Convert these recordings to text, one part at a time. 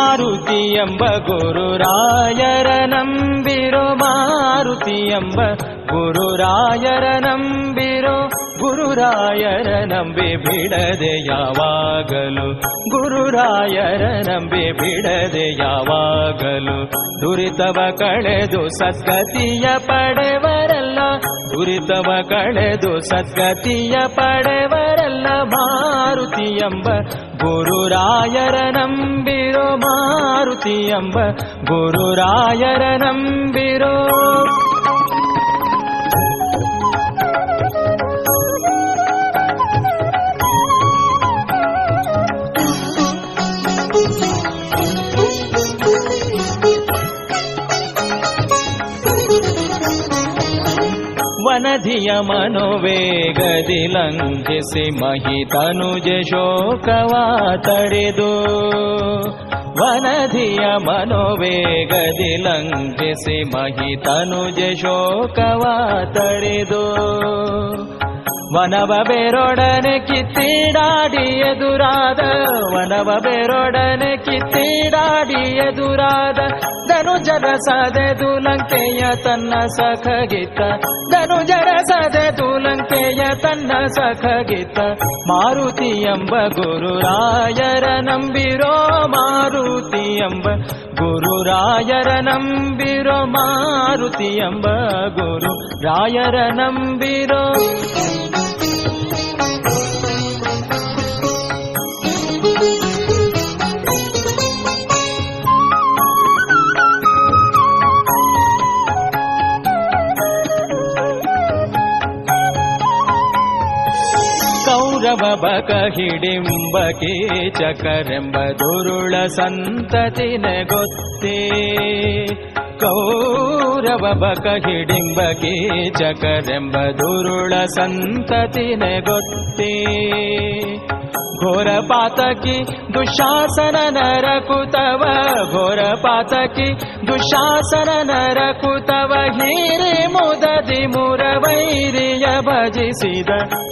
मारुति अम्ब गुरुरायरनं मरुति अम्ब गुरुरायरनं ಗುರುರಾಯರ ನಂಬಿ ಬಿಡದೆ ಯಾವಾಗಲು, ಗುರುರಾಯರ ನಂಬಿ ಬಿಡದೆ ಯಾವಾಗಲು. ದುರಿತವ ಕಳೆದು ಸದ್ಗತಿಯ ಪಡೆವರಲ್ಲ, ದುರಿತವ ಕಳೆದು ಸದ್ಗತಿಯ ಪಡೆವರಲ್ಲ. ಮಾರುತಿ ಎಂಬ ಗುರುರಾಯರ ನಂಬಿರೋ, ಮಾರುತಿ ಎಂಬ ಗುರುರಾಯರ ನಂಬಿರೋ. ವನಧಿಯ ಮನೋವೇಗದಿ ಲಂಘಿಸಿ ಮಹಿತನುಜ ಶೋಕವ ತಡೆದು. ವನಧಿಯ ಮನೋವೇಗದಿ ಲಂಘಿಸಿ ಮಹಿತನುಜ ಶೋಕವ ತಡೆದು. ವನವ ಬೇರೊಡನೆ ಕಿತ್ತಿಡಾಡಿ ಎದುರಾದ, ವನವ ಬೇರೊಡನೆ ಕಿತ್ತಿಡಾಡಿ ಎದುರಾದ ಧನುಜರ ಸದೆದು ಲಂಕೆಯ ತನ್ನ ಸಖಗಿತ್ತ ಧನುಜರ ಸದೆದು ಲಂಕೆಯ ತನ್ನ ಸಖಗಿತ್ತ, ಮಾರುತಿ ಎಂಬ ಗುರುರಾಯರ ನಂಬಿರೋ ಮಾರುತಿ ಎಂಬ ಗುರುರಾಯರ ನಂಬಿರೋ ಮಾರುತಿ ಎಂಬ ಗುರು ರಾಯರ ನಂಬಿರೋ ಬಕ ಹಿಡಿಂಬ ಕೀಚಕರೆಂಬ ದುರುಳ ಸಂತತಿನ ಗೊತ್ತೇ ಕೌರವ ಬಕ ಹಿಡಿಂಬ ಕೀಚಕರೆಂಬ ದುರುಳ ಸಂತತಿನ ಗೊತ್ತೇ ಘೋರ ಪಾತಕಿ ದುಶಾಸನ ನರಕುತವ ಘೋರ पातकि दुशासन न रकुतव हीरि मुदति मुरवैरिय भजिसिद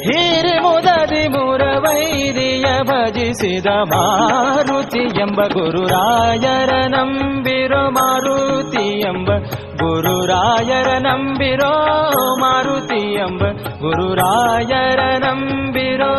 हीरि मुददि मुरवैरिय भजिसिद मारुति एम्ब गुरुरायर नम्बिरो मारुति एम्ब गुरुरायर नम्बिरो मारुति एम्ब गुरुरायर नम्बिरो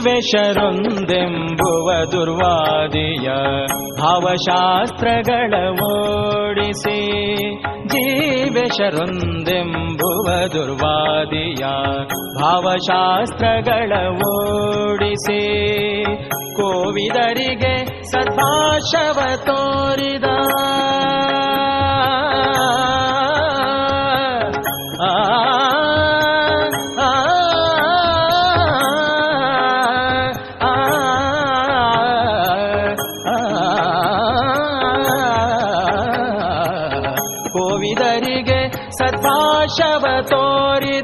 ಜೀವೇಶರೊಂದೆಂಬುವ ದುರ್ವಾದಿಯ ಭಾವಶಾಸ್ತ್ರಗಳ ಓಡಿಸಿ ಜೀವೇಶರೊಂದೆಂಬುವ ದುರ್ವಾದಿಯ ಭಾವಶಾಸ್ತ್ರಗಳ ಓಡಿಸಿ ಕೋವಿದರಿಗೆ ಸದ್ಭಾಷವ ತೋರಿದ सर्वा शव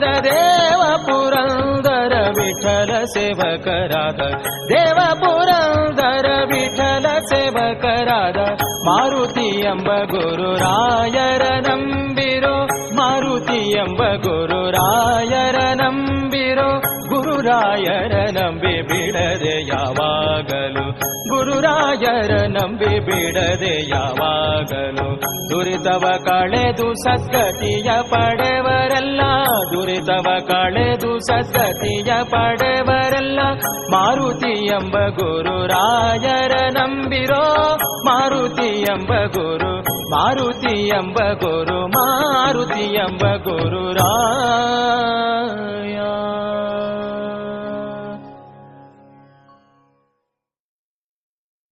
देव पुरौन्दर विठल सेवकराद। देव पुरन्दर विठल सेवकराद। मारुति अम्ब गुरुरायर नम्बिरो। मारुति अम्ब गुरुरायर नम्बिरो। गुरुरायर नम्बि नम्बिबिडद यावागलु। ಗುರುರಾಯರ ನಂಬಿ ಬಿಡದೆ ಯಾವಾಗಲು. ದುರಿತವ ಕಳೆದು ಸದ್ಗತಿಯ ಪಡೆವರಲ್ಲ. ದುರಿತವ ಕಳೆದು ಸದ್ಗತಿಯ ಪಡೆವರಲ್ಲ. ಮಾರುತಿ ಎಂಬ ಗುರುರಾಯರ ನಂಬಿರೋ. ಮಾರುತಿ ಎಂಬ ಗುರು, ಮಾರುತಿ ಎಂಬ ಗುರು, ಮಾರುತಿ ಎಂಬ ಗುರುರಾಯ